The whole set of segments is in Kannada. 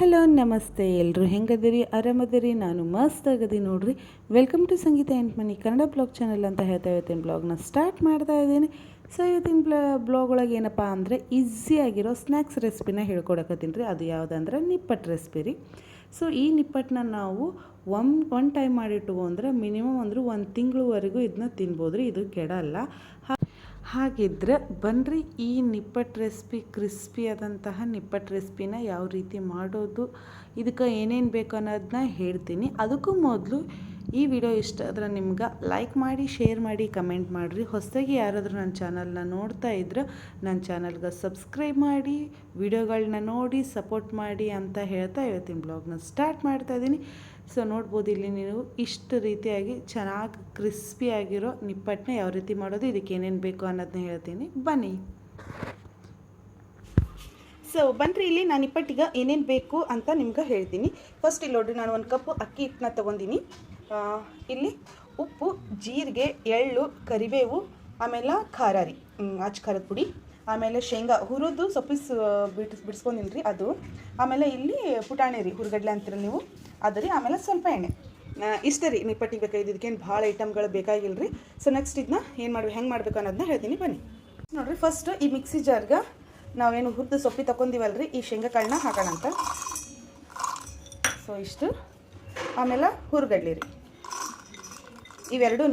ಹಲೋ, ನಮಸ್ತೆ. ಎಲ್ಲರೂ ಹೆಂಗದಿರಿ? ಆರಾಮದಿರಿ? ನಾನು ಮಸ್ತ್ ಆಗದಿ ನೋಡ್ರಿ. ವೆಲ್ಕಮ್ ಟು ಸಂಗೀತ ಎಂಟ್ ಮನಿ ಕನ್ನಡ ಬ್ಲಾಗ್ ಚಾನಲ್ ಅಂತ ಹೇಳ್ತಾ ಇವತ್ತಿನ ಬ್ಲಾಗ್ನ ಸ್ಟಾರ್ಟ್ ಮಾಡ್ತಾ ಇದ್ದೀನಿ. ಸೊ ಇವತ್ತಿನ ಬ್ಲಾ ಬ್ಲಾಗ್ ಒಳಗೆ ಏನಪ್ಪ ಅಂದರೆ ಈಸಿಯಾಗಿರೋ ಸ್ನ್ಯಾಕ್ಸ್ ರೆಸಿಪಿನ ಹೇಳ್ಕೊಡಕತ್ತೀನಿ ರೀ. ಅದು ಯಾವುದಂದ್ರೆ ನಿಪ್ಪಟ್ಟು ರೆಸಿಪಿ ರೀ. ಸೊ ಈ ನಿಪ್ಪಟ್ಟನ್ನ ನಾವು ಒನ್ ಒನ್ ಟೈಮ್ ಮಾಡಿಟ್ಟು ಅಂದರೆ ಮಿನಿಮಮ್ ಅಂದರೂ ಒಂದು ತಿಂಗಳವರೆಗೂ ಇದನ್ನ ತಿನ್ಬೋದು ರೀ ಇದು ಕೆಡಲ್ಲ ಹಾಗಿದ್ರೆ ಬನ್ನಿರಿ ಈ ನಿಪ್ಪಟ್ಟು ರೆಸಿಪಿ, ಕ್ರಿಸ್ಪಿ ಆದಂತಹ ನಿಪ್ಪಟ್ಟು ರೆಸಿಪಿನ ಯಾವ ರೀತಿ ಮಾಡೋದು, ಇದಕ್ಕೆ ಏನೇನು ಬೇಕು ಅನ್ನೋದನ್ನ ಹೇಳ್ತೀನಿ. ಅದಕ್ಕೂ ಮೊದಲು ಈ ವಿಡಿಯೋ ಇಷ್ಟ ಆದರೆ ನಿಮ್ಗೆ ಲೈಕ್ ಮಾಡಿ ಶೇರ್ ಮಾಡಿ ಕಮೆಂಟ್ ಮಾಡಿರಿ. ಹೊಸದಾಗಿ ಯಾರಾದರೂ ನನ್ನ ಚಾನಲ್ನ ನೋಡ್ತಾ ಇದ್ರೆ ನನ್ನ ಚಾನಲ್ಗೆ ಸಬ್ಸ್ಕ್ರೈಬ್ ಮಾಡಿ ವಿಡಿಯೋಗಳನ್ನ ನೋಡಿ ಸಪೋರ್ಟ್ ಮಾಡಿ ಅಂತ ಹೇಳ್ತಾ ಇವತ್ತಿನ ಬ್ಲಾಗ್ನ ಸ್ಟಾರ್ಟ್ ಮಾಡ್ತಾ ಇದ್ದೀನಿ ಸೊ ನೋಡ್ಬೋದು ಇಲ್ಲಿ ನೀವು ಇಷ್ಟು ರೀತಿಯಾಗಿ ಚೆನ್ನಾಗಿ ಕ್ರಿಸ್ಪಿ ಆಗಿರೋ ನಿಪ್ಪಟ್ಟನ್ನ ಯಾವ ರೀತಿ ಮಾಡೋದು, ಇದಕ್ಕೆ ಏನೇನು ಬೇಕು ಅನ್ನೋದನ್ನ ಹೇಳ್ತೀನಿ. ಬನ್ನಿ. ಸೊ ಬನ್ನಿರಿ ಇಲ್ಲಿ ನಾನು ನಿಪ್ಪಟ್ಟಿಗೆ ಏನೇನು ಬೇಕು ಅಂತ ನಿಮ್ಗೆ ಹೇಳ್ತೀನಿ. ಫಸ್ಟ್ ಇಲ್ಲಿ ನೋಡ್ರಿ, ನಾನು ಒಂದು ಕಪ್ಪು ಅಕ್ಕಿ ಹಿಟ್ಟನ್ನ ತೊಗೊಂಡಿನಿ. ಇಲ್ಲಿ ಉಪ್ಪು, ಜೀರಿಗೆ, ಎಳ್ಳು, ಕರಿಬೇವು, ಆಮೇಲೆ ಖಾರ ರೀ ಖಾರದ ಪುಡಿ, ಆಮೇಲೆ ಶೇಂಗಾ, ಹುರಿದು ಸೊಪ್ಪಿಸ್ ಬಿಡಿಸ್ ಬಿಡಿಸ್ಕೊಂಡಿನಿ ರೀ ಅದು. ಆಮೇಲೆ ಇಲ್ಲಿ ಪುಟಾಣಿ ರೀ, ಹುರ್ಗಡ್ಲೆ ಅಂತೀರ ನೀವು. ಅದು ರೀ ಆಮೇಲೆ ಸ್ವಲ್ಪ ಎಣ್ಣೆ. ಇಷ್ಟೇ ರೀ ನಿಪ್ಪಟ್ಟಿಗೆ ಬೇಕಾಗಿದ್ದು ಇದಕ್ಕೇನು ಭಾಳ ಐಟಮ್ಗಳು ಬೇಕಾಗಿಲ್ಲ ರೀ ಸೊ ನೆಕ್ಸ್ಟ್ ಇದನ್ನ ಏನು ಮಾಡ್ಬೇಕು, ಹೆಂಗೆ ಮಾಡ್ಬೇಕು ಅನ್ನೋದನ್ನ ಹೇಳ್ತೀನಿ, ಬನ್ನಿ. ನೋಡಿರಿ ಫಸ್ಟ್ ಈ ಮಿಕ್ಸಿ ಜಾರ್ಗೆ ನಾವೇನು ಹುರಿದು ಸೊಪ್ಪಿ ತಗೊಂಡಿವಲ್ರಿ ಈ ಶೇಂಗಾಕಾಳನ್ನ ಹಾಕೋಣ ಅಂತ. ಸೊ ಇಷ್ಟು. ಆಮೇಲೆ ಹುರ್ಗಡ್ಲಿ ರೀ. ಇವೆರಡೂ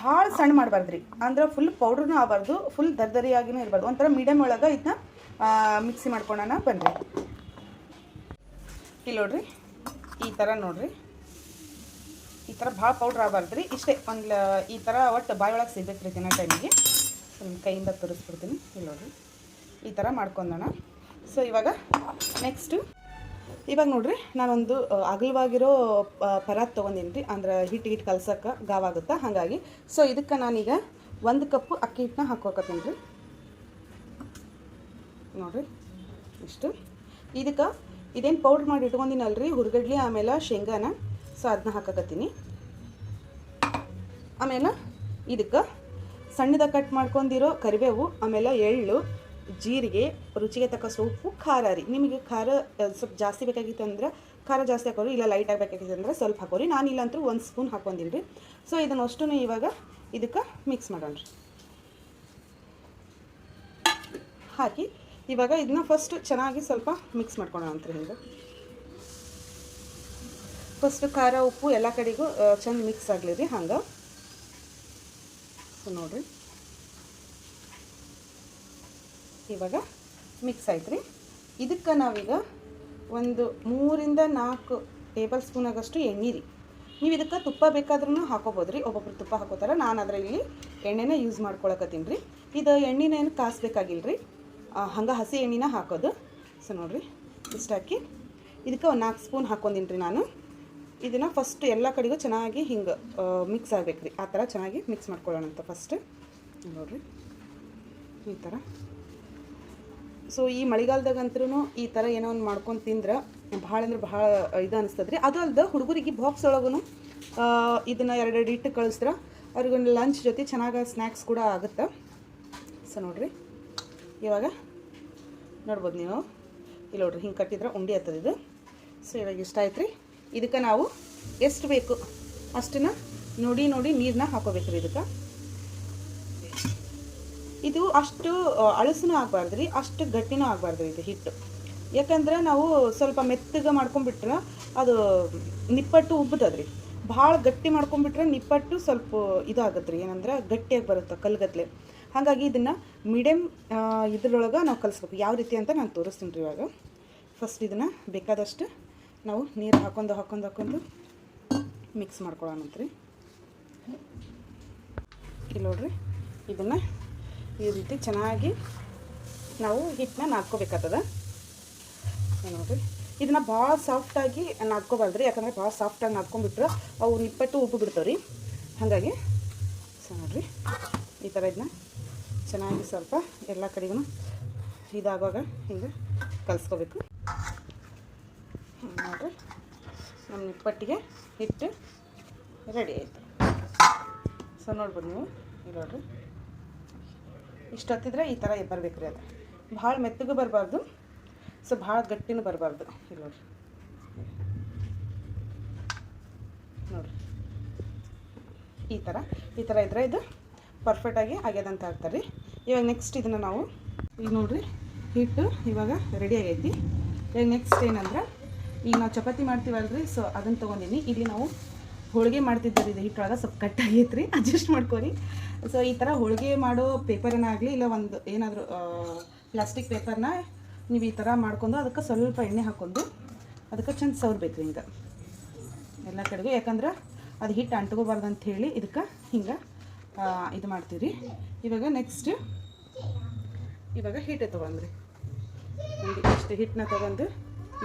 ಭಾಳ ಸಣ್ಣ ಮಾಡಬಾರ್ದು ರೀ ಅಂದ್ರೆ ಫುಲ್ ಪೌಡ್ರನೂ ಆಗಬಾರ್ದು ಫುಲ್ ದರ್ದರಿಯಾಗಿನೂ ಇರಬಾರ್ದು. ಒಂಥರ ಮೀಡಿಯಮ್ ಒಳಗೆ ಇದನ್ನ ಮಿಕ್ಸಿ ಮಾಡ್ಕೊಳೋಣ ಬನ್ನಿರಿ ಇಲ್ಲಿ ನೋಡ್ರಿ. ಈ ಥರ ನೋಡಿರಿ. ಈ ಥರ ಭಾಳ ಪೌಡ್ರ್ ಆಗಬಾರ್ದು ರೀ ಇಷ್ಟೇ ಒಂದು, ಈ ಥರ ಒಟ್ಟು ಬಾಯಿ ಒಳಗೆ ಸಿಗ್ಬೇಕು ರೀ ದಿನ ಟೈಮಿಗೆ ನಿಮ್ಮ ಕೈಯಿಂದ ತೋರಿಸ್ಬಿಡ್ತೀನಿ. ಇಲ್ಲಿ ನೋಡ್ರಿ. ಈ ಥರ ಮಾಡ್ಕೊಂಡೋಣ. ಸೊ ಇವಾಗ ನೆಕ್ಸ್ಟು ಇವಾಗ ನೋಡಿರಿ, ನಾನೊಂದು ಅಗಲವಾಗಿರೋ ಪರಾತ್ ತೊಗೊಂಡಿನಿ ರೀ ಅಂದ್ರೆ ಹಿಟ್ಟು ಹಿಟ್ಟು ಕಲ್ಸೋಕ್ಕೆ ಗಾವಾಗುತ್ತೆ ಹಾಗಾಗಿ. ಸೊ ಇದಕ್ಕೆ ನಾನೀಗ ಒಂದು ಕಪ್ಪು ಅಕ್ಕಿ ಹಿಟ್ಟನ್ನ ಹಾಕೋಕತ್ತೀನಿ ರೀ. ನೋಡಿರಿ. ಇಷ್ಟು. ಇದಕ್ಕೆ ಇದೇನು ಪೌಡ್ರ್ ಮಾಡಿ ಇಟ್ಕೊಂಡಿನಲ್ರಿ? ಹುರ್ಗಡ್ಲಿ, ಆಮೇಲೆ ಶೇಂಗಾನ ಸೊ ಅದನ್ನ ಹಾಕಕತ್ತೀನಿ. ಆಮೇಲೆ ಇದಕ್ಕೆ ಸಣ್ಣದ ಕಟ್ ಮಾಡ್ಕೊಂಡಿರೋ ಕರಿಬೇವು, ಆಮೇಲೆ ಎಳ್ಳು, ಜೀರಿಗೆ, ರುಚಿಗೆ ತಕ್ಕ ಸೊಪ್ಪು, ಖಾರ ರೀ. ನಿಮಗೆ ಖಾರ ಸ್ವಲ್ಪ ಜಾಸ್ತಿ ಬೇಕಾಗಿತ್ತು ಅಂದ್ರೆ ಖಾರ ಜಾಸ್ತಿ ಹಾಕೋರಿ, ಇಲ್ಲ ಲೈಟ್ ಆಗಬೇಕಾಗಿತ್ತು ಅಂದ್ರೆ ಸ್ವಲ್ಪ ಹಾಕೋರಿ. ನಾನು ಇಲ್ಲಂತೂ ಒಂದು ಸ್ಪೂನ್ ಹಾಕೊಂಡಿಲ್ಲ ರೀ. ಸೊ ಇದನ್ನು ಅಷ್ಟು ಇವಾಗ ಇದಕ್ಕೆ ಮಿಕ್ಸ್ ಮಾಡೋಣ ರೀ ಹಾಕಿ ಇವಾಗ ಇದನ್ನ ಫಸ್ಟ್ ಚೆನ್ನಾಗಿ ಸ್ವಲ್ಪ ಮಿಕ್ಸ್ ಮಾಡ್ಕೊಳ್ಳೋಣ ಅಂತ ಹಿಂಗೆ ಫಸ್ಟ್ ಖಾರ, ಉಪ್ಪು ಎಲ್ಲ ಕಡೆಗೂ ಚೆಂದ ಮಿಕ್ಸ್ ಆಗಲಿ ರೀ ಹಂಗೆ. ಸೊ ನೋಡಿರಿ. ಇವಾಗ ಮಿಕ್ಸ್ ಆಯ್ತು ರೀ ಇದಕ್ಕೆ ನಾವೀಗ ಒಂದು ಮೂರಿಂದ ನಾಲ್ಕು ಟೇಬಲ್ ಸ್ಪೂನ್ ಆಗಷ್ಟು ಎಣ್ಣೆ ರೀ. ನೀವು ಇದಕ್ಕೆ ತುಪ್ಪ ಬೇಕಾದ್ರೂ ಹಾಕೋಬೋದು ರೀ ಒಬ್ಬೊಬ್ರು ತುಪ್ಪ ಹಾಕೋತಾರೆ. ನಾನು ಅದರಲ್ಲಿ ಎಣ್ಣೆನೇ ಯೂಸ್ ಮಾಡ್ಕೊಳಕತ್ತೀನಿ ರೀ. ಇದು ಎಣ್ಣೆನ ಏನು ಕಾಸ್ಬೇಕಾಗಿಲ್ಲ ರೀ ಹಂಗೆ ಹಸಿ ಎಣ್ಣೆನ ಹಾಕೋದು. ಸೊ ನೋಡಿರಿ, ಇಷ್ಟು ಇದಕ್ಕೆ ಒಂದು ನಾಲ್ಕು ಸ್ಪೂನ್ ಹಾಕ್ಕೊಂಡಿನಿ ರೀ ನಾನು. ಇದನ್ನು ಫಸ್ಟ್ ಎಲ್ಲ ಕಡೆಗೂ ಚೆನ್ನಾಗಿ ಹಿಂಗೆ ಮಿಕ್ಸ್ ಆಗಬೇಕು ರೀ ಆ ಥರ ಚೆನ್ನಾಗಿ ಮಿಕ್ಸ್ ಮಾಡ್ಕೊಳ್ಳೋಣ ಅಂತ ಫಸ್ಟ್ ನೋಡಿರಿ, ಈ ಥರ ಸೊ ಈ ಮಳೆಗಾಲದಾಗಂತೂ ಈ ಥರ ಏನೋ ಒಂದು ಮಾಡ್ಕೊಂಡು ತಿಂದ್ರೆ ಭಾಳ ಅಂದ್ರೆ ಭಾಳ ಇದು ಅನಿಸ್ತದೆ ರೀ ಅದು ಅಲ್ಲದೆ ಹುಡುಗರಿಗೆ ಬಾಕ್ಸ್ ಒಳಗೂ ಇದನ್ನು ಎರಡೆರಡು ಇಟ್ಟು ಕಳಿಸ್ದ್ರೆ ಅವ್ರಿಗೊಂದು ಲಂಚ್ ಜೊತೆ ಚೆನ್ನಾಗಿ ಸ್ನ್ಯಾಕ್ಸ್ ಕೂಡ ಆಗುತ್ತೆ? ಸೊ ನೋಡಿರಿ, ಇವಾಗ ನೋಡ್ಬೋದು ನೀವು. ಇಲ್ಲಿ ನೋಡ್ರಿ, ಹಿಂಗೆ ಕಟ್ಟಿದ್ರೆ ಉಂಡಿ ಆಗ್ತದೆ ಇದು. ಸೊ ಇವಾಗ ಇಷ್ಟ ಆಯ್ತು ರೀ ಇದಕ್ಕೆ ನಾವು ಎಷ್ಟು ಬೇಕು ಅಷ್ಟನ್ನ ನೋಡಿ ನೋಡಿ ನೀರನ್ನ ಹಾಕೋಬೇಕು ರೀ ಇದಕ್ಕೆ. ಇದು ಅಷ್ಟು ಅಳಸನೂ ಆಗಬಾರ್ದು ರೀ ಅಷ್ಟು ಗಟ್ಟಿನೂ ಆಗಬಾರ್ದು ಇದು ಹಿಟ್ಟು. ಯಾಕಂದ್ರೆ ನಾವು ಸ್ವಲ್ಪ ಮೆತ್ತಗೆ ಮಾಡ್ಕೊಂಬಿಟ್ರೆ ಅದು ನಿಪ್ಪಟ್ಟು ಉಬ್ಬುತ್ತದೆ ರೀ ಭಾಳ ಗಟ್ಟಿ ಮಾಡ್ಕೊಂಡ್ಬಿಟ್ರೆ ನಿಪ್ಪಟ್ಟು ಸ್ವಲ್ಪ ಇದಾಗತ್ತೆ ರೀ ಏನಂದ್ರೆ ಗಟ್ಟಿಯಾಗಿ ಬರುತ್ತೆ ಕಲ್ಗತ್ಲೆ. ಹಾಗಾಗಿ ಇದನ್ನು ಮೀಡಿಯಮ್ ಇದರೊಳಗೆ ನಾವು ಕಲಿಸ್ಬೇಕು. ಯಾವ ರೀತಿ ಅಂತ ನಾನು ತೋರಿಸ್ತೀನಿ ರೀ ಇವಾಗ. ಫಸ್ಟ್ ಇದನ್ನು ಬೇಕಾದಷ್ಟು ನಾವು ನೀರು ಹಾಕೊಂಡು ಹಾಕೊಂಡು ಹಾಕೊಂಡು ಮಿಕ್ಸ್ ಮಾಡ್ಕೊಳ್ಳೋಣಂತ್ರಿ ಇಲ್ಲಿ ನೋಡ್ರಿ, ಇದನ್ನು ಈ ರೀತಿ ಚೆನ್ನಾಗಿ ನಾವು ಹಿಟ್ಟನ್ನ ನಾದ್ಕೋಬೇಕಾಗ್ತದ. ನೋಡಿರಿ, ಇದನ್ನು ಭಾಳ ಸಾಫ್ಟಾಗಿ ನಾದ್ಕೋಬಾರ್ದು ರೀ. ಯಾಕಂದರೆ ಭಾಳ ಸಾಫ್ಟಾಗಿ ನಾದ್ಕೊಂಡ್ಬಿಟ್ರೆ ಅವು ನಿಪ್ಪಟ್ಟು ಉಪ್ಪು ಬಿಡ್ತಾವೆ ರೀ. ಹಾಗಾಗಿ, ಸೊ ನೋಡಿರಿ, ಈ ಥರ ಇದನ್ನ ಚೆನ್ನಾಗಿ ಸ್ವಲ್ಪ ಎಲ್ಲ ಕಡೆಗೂ ಇದಾಗುವಾಗ ಹಿಂಗೆ ಕಲಿಸ್ಕೋಬೇಕು. ನೋಡಿರಿ ನಮ್ಮ ನಿಪ್ಪಟ್ಟಿಗೆ ಹಿಟ್ಟು ರೆಡಿ ಆಯಿತು. ಸೊ, ನೋಡ್ಬೋದು ನೀವು. ಇಲ್ಲಿ ನೋಡ್ರಿ. ಇಷ್ಟೊತ್ತಿದ್ರೆ ಈ ಥರ ಬರಬೇಕು ರೀ ಅದು. ಭಾಳ ಮೆತ್ತಗೂ ಬರಬಾರ್ದು. ಸೊ, ಭಾಳ ಗಟ್ಟಿನೂ ಬರಬಾರ್ದು. ಇಲ್ಲಿ ನೋಡ್ರಿ. ಈ ಥರ ಈ ಥರ ಇದ್ದರೆ ಇದು ಪರ್ಫೆಕ್ಟಾಗಿ ಆಗ್ಯದಂತ ಹೇಳ್ತಾರೆ ರೀ. ಇವಾಗ ನೆಕ್ಸ್ಟ್ ಇದನ್ನು ನಾವು ಈಗ ನೋಡ್ರಿ, ಹಿಟ್ಟು ಇವಾಗ ರೆಡಿ ಆಗೈತಿ. ಇವಾಗ ನೆಕ್ಸ್ಟ್ ಏನಂದ್ರೆ, ಈಗ ನಾವು ಚಪಾತಿ ಮಾಡ್ತೀವಲ್ರಿ ಸೊ ಅದನ್ನು ತೊಗೊಂಡಿನಿ. ಇಲ್ಲಿ ನಾವು ಹೋಳಿಗೆ ಮಾಡ್ತಿದ್ದೀವಿ ಇದು ಹಿಟ್ಟೊಳಗೆ ಸ್ವಲ್ಪ ಕಟ್ ರೀ ಅಡ್ಜಸ್ಟ್ ಮಾಡ್ಕೊರಿ. ಸೊ ಈ ಥರ ಹೋಳಿಗೆ ಮಾಡೋ ಪೇಪರನ್ನಾಗಲಿ ಇಲ್ಲ ಒಂದು ಏನಾದರೂ ಪ್ಲಾಸ್ಟಿಕ್ ಪೇಪರ್ನ ನೀವು ಈ ಥರ ಮಾಡ್ಕೊಂಡು ಅದಕ್ಕೆ ಸ್ವಲ್ಪ ಎಣ್ಣೆ ಹಾಕ್ಕೊಂಡು ಅದಕ್ಕೆ ಚಂದ ಸವರ್ಬೇಕು ರೀ ಹಿಂಗೆ. ಎಲ್ಲ ಕಡೆಗೂ ಯಾಕಂದ್ರೆ ಅದು ಹಿಟ್ಟು ಅಂಟ್ಕೋಬಾರ್ದು ಅಂತ ಹೇಳಿ ಇದಕ್ಕೆ ಹಿಂಗೆ ಇದು ಮಾಡ್ತೀವಿ ಇವಾಗ ನೆಕ್ಸ್ಟ್ ಇವಾಗ ಹಿಟ್ಟೆ ತೊಗೊಂಡ್ರಿ. ಒಂದು ಇಷ್ಟು ಹಿಟ್ಟನ್ನ ತೊಗೊಂಡು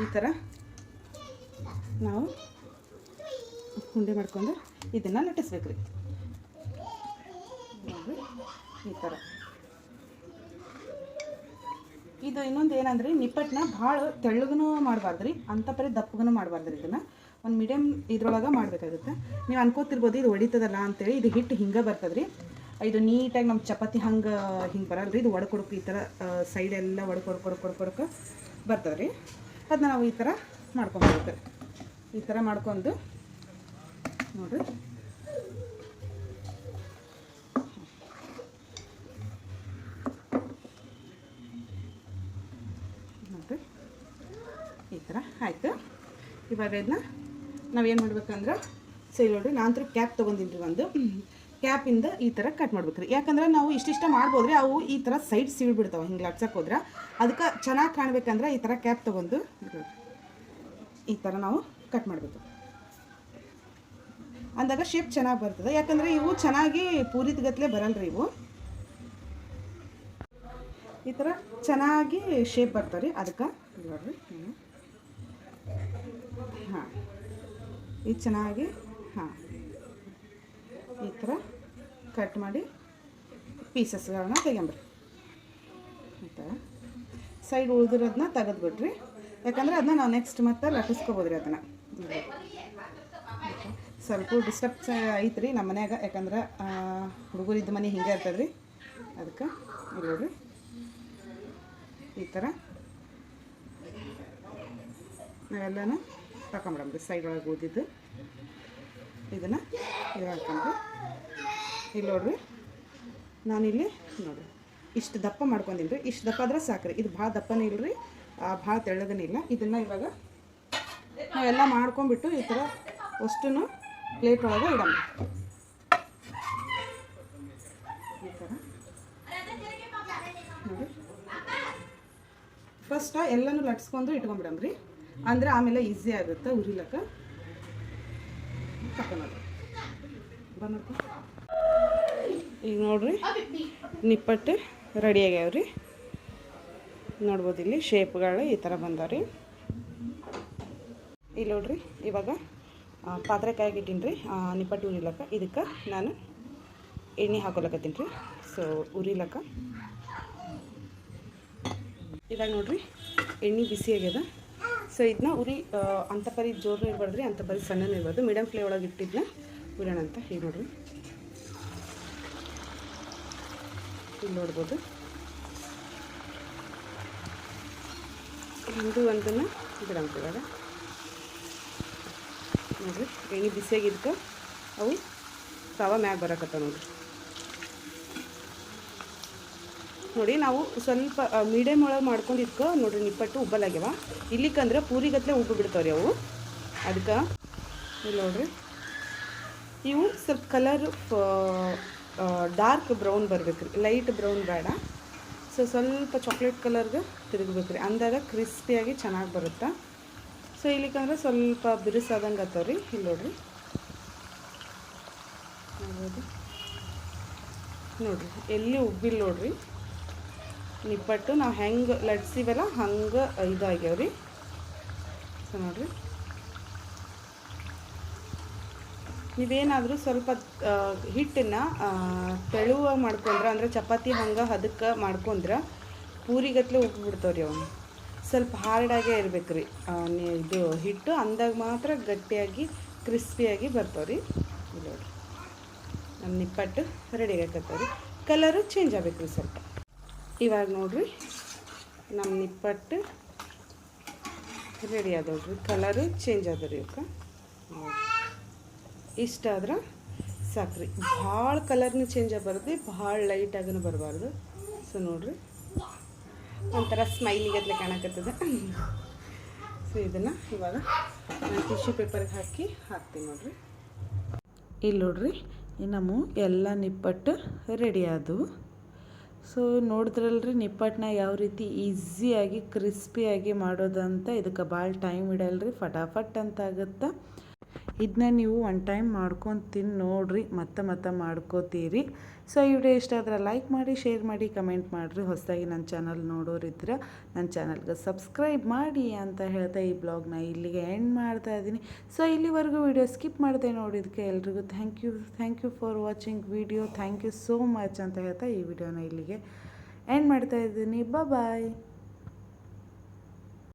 ಈ ಥರ ನಾವು ಉಂಡೆ ಮಾಡ್ಕೊಂಡು ಇದನ್ನು ಲಟ್ಟಿಸ್ಬೇಕು ರೀ ಈ ಥರ ಇದು ಇನ್ನೊಂದು ಏನಂದ್ರೆ ನಿಪ್ಪಟ್ಟನ್ನ ಭಾಳ ತೆಳ್ಳಗೂ ಮಾಡಬಾರ್ದು ರೀ ಅಂಥ ಪರಿ ದಪ್ಪಗೂ ಮಾಡಬಾರ್ದು ರೀ ಇದನ್ನು. ಒಂದು ಮೀಡಿಯಮ್ ಇದ್ರೊಳಗೆ ಮಾಡಬೇಕಾಗುತ್ತೆ. ನೀವು ಅನ್ಕೋತಿರ್ಬೋದು ಇದು ಹೊಡಿತದಲ್ಲ ಅಂತೇಳಿ ಇದು ಹಿಟ್ಟು ಹಿಂಗೆ ಬರ್ತದೆ ರೀ ಇದು ನೀಟಾಗಿ ನಮ್ಮ ಚಪಾತಿ ಹಂಗೆ ಹಿಂಗೆ ಬರಲ್ಲ ರೀ ಇದು ಒಡ್ಕೊಡಕ್ಕೆ ಈ ಥರ ಸೈಡೆಲ್ಲ ಒಡ್ಕೊಡ್ ಬರ್ತದ್ರಿ ಕೊಡ್ಕೊಡಕ್ಕೆ ಬರ್ತದೆ ರೀ ಅದನ್ನ ನಾವು ಈ ಥರ ಮಾಡ್ಕೊಬೋದು ಈ ಥರ ಮಾಡ್ಕೊಂಡು ನೋಡಿರಿ. ನೋಡಿರಿ. ಈ ಥರ ಆಯಿತು. ಇವಾಗ ಇದನ್ನ ನಾವೇನು ಮಾಡ್ಬೇಕಂದ್ರೆ, ಸರಿ ನೋಡ್ರಿ, ನಾನು ಕ್ಯಾಪ್ ತೊಗೊಂಡಿನಿ ರೀ ಒಂದು. ಕ್ಯಾಪಿಂದ ಈ ಥರ ಕಟ್ ಮಾಡ್ಬೇಕು ರೀ ಯಾಕಂದ್ರೆ ನಾವು ಇಷ್ಟಿಷ್ಟ ಮಾಡ್ಬೋದು ರೀ ಅವು ಈ ಥರ ಸೈಡ್ ಸೀಳ್ಬಿಡ್ತಾವೆ ಹಿಂಗೆ ಲಟ್ಸಕ್ಕೆ ಹೋದ್ರೆ. ಅದಕ್ಕೆ ಚೆನ್ನಾಗಿ ಕಾಣ್ಬೇಕಂದ್ರೆ ಈ ಥರ ಕ್ಯಾಪ್ ತೊಗೊಂಡು ಈ ಥರ ನಾವು ಕಟ್ ಮಾಡಬೇಕು. ಅಂದಾಗ ಶೇಪ್ ಚೆನ್ನಾಗಿ ಬರ್ತದೆ. ಯಾಕಂದರೆ ಇವು ಚೆನ್ನಾಗಿ ಪೂರಿದಗತ್ಲೆ ಬರಲ್ಲ ರೀ ಇವು. ಈ ಥರ ಚೆನ್ನಾಗಿ ಶೇಪ್ ಬರ್ತಾವೆ ರೀ ಅದಕ್ಕೆ ನೋಡ್ರಿ ಹಾಂ. ಇದು ಚೆನ್ನಾಗಿ, ಹಾಂ. ಈ ಥರ ಕಟ್ ಮಾಡಿ ಪೀಸಸ್ಗಳನ್ನ ತೆಗೆಂಬ್ರಿ ಈ ಥರ. ಸೈಡ್ ಉಳಿದಿರೋದನ್ನ ತೆಗೆದ್ಬಿಟ್ರಿ ಯಾಕಂದ್ರೆ ಅದನ್ನ ನಾವು ನೆಕ್ಸ್ಟ್ ಮತ್ತೆ ಲಟ್ಟಿಸ್ಕೋಬೋದ್ರಿ ಅದನ್ನು. ಸ್ವಲ್ಪ ಡಿಸ್ಟರ್ಬ್ಸ್ ಐತ್ರಿ ನಮ್ಮ ಮನ್ಯಾಗ. ಯಾಕಂದ್ರೆ ಹುಡುಗರಿದ್ದ ಮನೆ ಹಿಂಗೆ ಇರ್ತದೆ ರೀ ಅದಕ್ಕೆ ಇಲ್ಲೋಡ್ರಿ ಈ ಥರ. ನಾವೆಲ್ಲನೂ ತಗೊಂಬಿಡಮ್ರಿ ಸೈಡ್ ಒಳಗೆ ಓದಿದ್ದು ಇದನ್ನು ಇದು ಹಾಕೊಂಡು ಇಲ್ಲಿ ನೋಡ್ರಿ, ನಾನಿಲ್ಲಿ ನೋಡ್ರಿ, ಇಷ್ಟು ದಪ್ಪ ಮಾಡ್ಕೊಂಡಿನಿ ರೀ. ಇಷ್ಟು ದಪ್ಪ ಆದ್ರೆ ಸಾಕ್ರಿ. ಇದು ಭಾಳ ದಪ್ಪನೇ ಇಲ್ಲರಿ ಭಾಳ ತೆಳ್ಳಗನಿಲ್ಲ ಇದನ್ನು ಇವಾಗ ನಾವೆಲ್ಲ ಮಾಡ್ಕೊಂಬಿಟ್ಟು ಈ ಥರ ಅಷ್ಟು ಪ್ಲೇಟ್ ಒಳಗೆ ಇಡೋಣ. ಈ ಥರ ಫಸ್ಟ್ ಎಲ್ಲನೂ ಲಟ್ಸ್ಕೊಂಡು ಇಟ್ಕೊಂಡ್ಬಿಡಮ್ರಿ ಅಂದ್ರೆ ಆಮೇಲೆ ಈಸಿ ಆಗುತ್ತೆ ಉರಿಲಕ್ಕ. ಈಗ ನೋಡ್ರಿ, ನಿಪ್ಪಟ್ಟು ರೆಡಿ ಆಗ್ಯಾವ್ರಿ. ನೋಡ್ಬೋದು ಇಲ್ಲಿ ಶೇಪ್ಗಳು ಈ ಥರ ಬಂದವ್ರಿ. ಇಲ್ಲಿ ನೋಡ್ರಿ, ಇವಾಗ ಪಾತ್ರೆ ಕಾಯಿಗಿಟ್ಟೀನಿ ರೀ ನಿಪ್ಪಟ್ಟು ಉರಿಲಕ್ಕ. ಇದಕ್ಕೆ ನಾನು ಎಣ್ಣೆ ಹಾಕೊಲಕತ್ತೀನಿ ರೀ. ಸೊ ಉರಿಲಕ್ಕ. ಇವಾಗ ನೋಡ್ರಿ, ಎಣ್ಣೆ ಬಿಸಿ ಆಗ್ಯದ. ಸೊ ಇದನ್ನ ಉರಿ ಅಂತ ಪರಿ ಜೋರು ಇರ್ಬಾರ್ದು ಅಂತ ಪರಿ ಸಣ್ಣನೂ ಇರ್ಬಾರ್ದು. ಮೀಡಿಯಮ್ ಫ್ಲೇ ಒಳಗೆ ಇಟ್ಟಿದ್ನ ಉರಿಯೋಣ ಅಂತ ಹೀಗೆ ನೋಡ್ರಿ. ಇಲ್ಲಿ ನೋಡ್ಬೋದು. ಹಿಂದು ಒಂದನ್ನು ಬಿಡೋಣ ಇವಾಗ. ನೋಡ್ರಿ, ಎಣ್ಣೆ ಬಿಸಿಯಾಗಿದ್ಕ ಅವು ತವ ಮ್ಯಾಗ ಬರಕತ್ತ ನೋಡ್ರಿ. ನೋಡಿ, ನಾವು ಸ್ವಲ್ಪ ಮೀಡಿಯಮ್ ಒಳಗೆ ಮಾಡ್ಕೊಂಡಿದ್ಕ ನೋಡ್ರಿ, ನಿಪ್ಪಟ್ಟು ಉಬ್ಬಲಾಗ್ಯವ. ಇಲ್ಲಿಕಂದ್ರೆ ಪೂರಿಗತ್ಲೆ ಉಬ್ಬು ಬಿಡ್ತಾವ್ರಿ ಅವು. ಅದಕ್ಕೆ ಇಲ್ಲಿ ನೋಡ್ರಿ. ಇವು ಸ್ವಲ್ಪ ಕಲರ್ ಡಾರ್ಕ್ ಬ್ರೌನ್ ಬರ್ಬೇಕು ರೀ ಲೈಟ್ ಬ್ರೌನ್ ಬೇಡ. ಸೊ ಸ್ವಲ್ಪ ಚಾಕ್ಲೇಟ್ ಕಲರ್ಗೆ ತಿರುಗಬೇಕು ರೀ ಅಂದಾಗ ಕ್ರಿಸ್ಪಿಯಾಗಿ ಚೆನ್ನಾಗಿ ಬರುತ್ತೆ? ಸೊ ಇಲ್ಲಿಕಂದ್ರೆ ಸ್ವಲ್ಪ ಬಿರುಸಾದಂಗೆ ಆತವ ರೀ ಇಲ್ಲಿ ನೋಡ್ರಿ. ನೋಡ್ರಿ, ಎಲ್ಲಿ ಉಬ್ಬಿಲ್ಲ ನೋಡ್ರಿ. ನಿಪ್ಪಟ್ಟು ನಾವು ಹೆಂಗೆ ಲಟ್ಸಿವಲ್ಲ ಹಂಗೆ ಇದಾಗ್ಯಾವ ರೀ. ಸೊ, ನೋಡ್ರಿ. ನೀವೇನಾದರೂ ಸ್ವಲ್ಪ ಹಿಟ್ಟನ್ನು ತೆಳುವಾಗಿ ಮಾಡ್ಕೊಂಡ್ರೆ, ಅಂದರೆ ಚಪಾತಿ ಹಂಗೆ ಹದಕ್ಕೆ ಮಾಡ್ಕೊಂಡ್ರೆ ಪೂರಿಗತ್ಲೆ ಉಬ್ಬಿಬಿಡ್ತಾವೆ ರೀ ಅವನು. ಸ್ವಲ್ಪ ಹಾರ್ಡಾಗೇ ಇರ್ಬೇಕು ರೀ ಇದು ಹಿಟ್ಟು. ಅಂದಾಗ ಮಾತ್ರ ಗಟ್ಟಿಯಾಗಿ, ಕ್ರಿಸ್ಪಿಯಾಗಿ ಬರ್ತಾವೆ ರೀ ಇಲ್ಲಿ ನೋಡ್ರಿ. ನಮ್ಮ ನಿಪ್ಪಟ್ಟು ರೆಡಿ ಆಗತ್ತವ್ರಿ ಕಲರು ಚೇಂಜ್ ಆಗಬೇಕು ರೀ ಸ್ವಲ್ಪ. ಇವಾಗ ನೋಡ್ರಿ ನಮ್ಮ ನಿಪ್ಪಟ್ಟು ರೆಡಿ ಆದವ್ರಿ ಕಲರು ಚೇಂಜ್ ಆದವ್ರಿ ಇವಕ್ಕೆ. ಇಷ್ಟ ಆದ್ರೆ ಸಾಕ್ರಿ. ಭಾಳ ಕಲರ್ನು ಚೇಂಜ್ ಆಗಬಾರ್ದು, ಭಾಳ ಲೈಟ್ ಆಗನು ಬರಬಾರ್ದು. ಸೊ ನೋಡ್ರಿ. ಒಂಥರ ಸ್ಮೈಲಿಗತ್ಲೆ ಕಾಣಕತ್ತದ. ಸೊ ಇದನ್ನು ಇವಾಗ ನಾನು ಟಿಶ್ಯೂ ಪೇಪರ್ಗೆ ಹಾಕಿ ಹಾಕ್ತೀನಿ ನೋಡ್ರಿ. ಇಲ್ಲಿ ನೋಡ್ರಿ ನಮ್ಮ ಎಲ್ಲ ನಿಪ್ಪಟ್ಟು ರೆಡಿ ಆದವು. ಸೊ ನೋಡಿದ್ರಲ್ರಿ ನಿಪ್ಪಟ್ಟನ್ನ ಯಾವ ರೀತಿ ಈಸಿಯಾಗಿ, ಕ್ರಿಸ್ಪಿಯಾಗಿ ಮಾಡೋದಂತ ಇದಕ್ಕೆ ಭಾಳ ಟೈಮ್ ಇಡಲ್ರಿ. ಫಟಾಫಟ್ ಅಂತ ಆಗುತ್ತೆ? ಇದನ್ನ ನೀವು ಒನ್ ಟೈಮ್ ಮಾಡ್ಕೊಂಡು ತಿಂದು ನೋಡ್ರಿ, ಮತ್ತೆ ಮತ್ತೆ ಮಾಡ್ಕೋತೀರಿ. ಸೊ ಈ ವಿಡಿಯೋ ಇಷ್ಟ ಆದರೆ ಲೈಕ್ ಮಾಡಿ ಶೇರ್ ಮಾಡಿ ಕಮೆಂಟ್ ಮಾಡಿರಿ. ಹೊಸದಾಗಿ ನನ್ನ ಚಾನಲ್ ನೋಡೋರಿದ್ರೆ ನನ್ನ ಚಾನಲ್ಗೆ ಸಬ್ಸ್ಕ್ರೈಬ್ ಮಾಡಿ ಅಂತ ಹೇಳ್ತಾ ಈ ಬ್ಲಾಗ್ನ ಇಲ್ಲಿಗೆ ಎಂಡ್ ಮಾಡ್ತಾ ಇದ್ದೀನಿ ಸೊ ಇಲ್ಲಿವರೆಗೂ ವಿಡಿಯೋ ಸ್ಕಿಪ್ ಮಾಡಿದೆ ನೋಡಿದ್ದಕ್ಕೆ ಎಲ್ರಿಗೂ thank you thank you for watching video thank you so much ಅಂತ ಹೇಳ್ತಾ ಈ ವಿಡಿಯೋನ ಇಲ್ಲಿಗೆ ಎಂಡ್ ಮಾಡ್ತಾ ಇದ್ದೀನಿ ಬಾಯ್